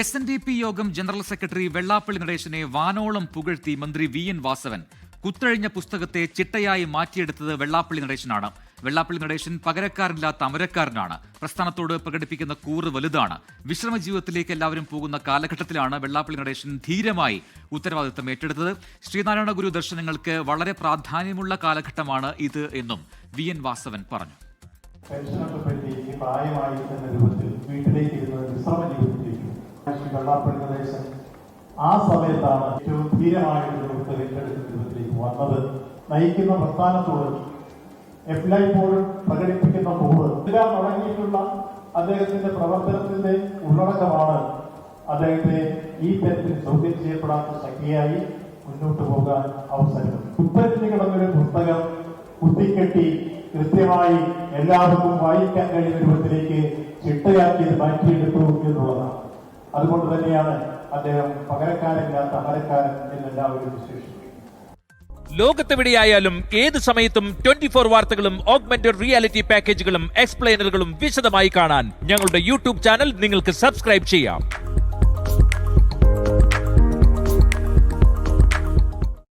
S N D P യോഗം general secretary Vellappally നടേശനെ വാനോളം പുകഴ്ത്തി മന്ത്രി വി എൻ വാസവൻ. കുത്തഴിഞ്ഞ പുസ്തകത്തെ ചിട്ടയായി മാറ്റിയെടുത്തത് വെള്ളാപ്പള്ളി നടേശനാണ്. വെള്ളാപ്പള്ളി നടേശൻ പകരക്കാരില്ലാത്ത അമരക്കാരനാണ് പ്രസ്ഥാനത്തോട് പ്രകടിപ്പിക്കുന്ന കൂറ് വലുതാണ്. വിശ്രമ ജീവിതത്തിലേക്ക് എല്ലാവരും പോകുന്ന കാലഘട്ടത്തിലാണ് വെള്ളാപ്പള്ളി നടേശൻ ധീരമായി ഉത്തരവാദിത്തം ഏറ്റെടുത്തത്. ശ്രീനാരായണ ഗുരു ദർശനങ്ങൾക്ക് വളരെ പ്രാധാന്യമുള്ള കാലഘട്ടമാണ് ഇത് എന്നും വി എൻ വാസവൻ പറഞ്ഞു. വെള്ളാപ്പള്ളി പ്രദേശം. ആ സമയത്താണ് ഏറ്റവും ധീരമായിട്ടുള്ള ഒരു ഏറ്റെടുക്കുന്ന രൂപത്തിലേക്ക് വന്നത്. നയിക്കുന്ന പ്രസ്ഥാനത്തോട് എല്ലായ്പ്പോഴും പ്രകടിപ്പിക്കുന്ന കൂറ് എല്ലാം തുടങ്ങിയിട്ടുള്ള അദ്ദേഹത്തിന്റെ പ്രവർത്തനത്തിന്റെ ഉള്ളടക്കമാണ് അദ്ദേഹത്തെ ഈ തരത്തിൽ ചോദ്യം ചെയ്യപ്പെടാത്ത ശക്തിയായി മുന്നോട്ട് പോകാൻ അവസരം. കുത്തരിഞ്ഞു കിടന്നൊരു പുസ്തകം കുത്തിക്കെട്ടി കൃത്യമായി എല്ലാവർക്കും വായിക്കാൻ കഴിയുന്ന രൂപത്തിലേക്ക് ചിട്ടയാക്കി മാറ്റിയെടുത്തു എന്നുള്ളതാണ്. അതുകൊണ്ട് തന്നെയാണ് അദ്ദേഹം പകരക്കാരില്ലാത്ത അമരക്കാരൻ എന്നെല്ലാവരും വിശേഷിപ്പിക്കും ലോകത്തെവിടെയായാലും ഏത് സമയത്തും ട്വന്റി ഫോർ വാർത്തകളും ഓഗ്മെന്റഡ് റിയാലിറ്റി പാക്കേജുകളും എക്സ്പ്ലെയിനറുകളും വിശദമായി കാണാൻ ഞങ്ങളുടെ യൂട്യൂബ് ചാനൽ നിങ്ങൾക്ക് സബ്സ്ക്രൈബ് ചെയ്യാം.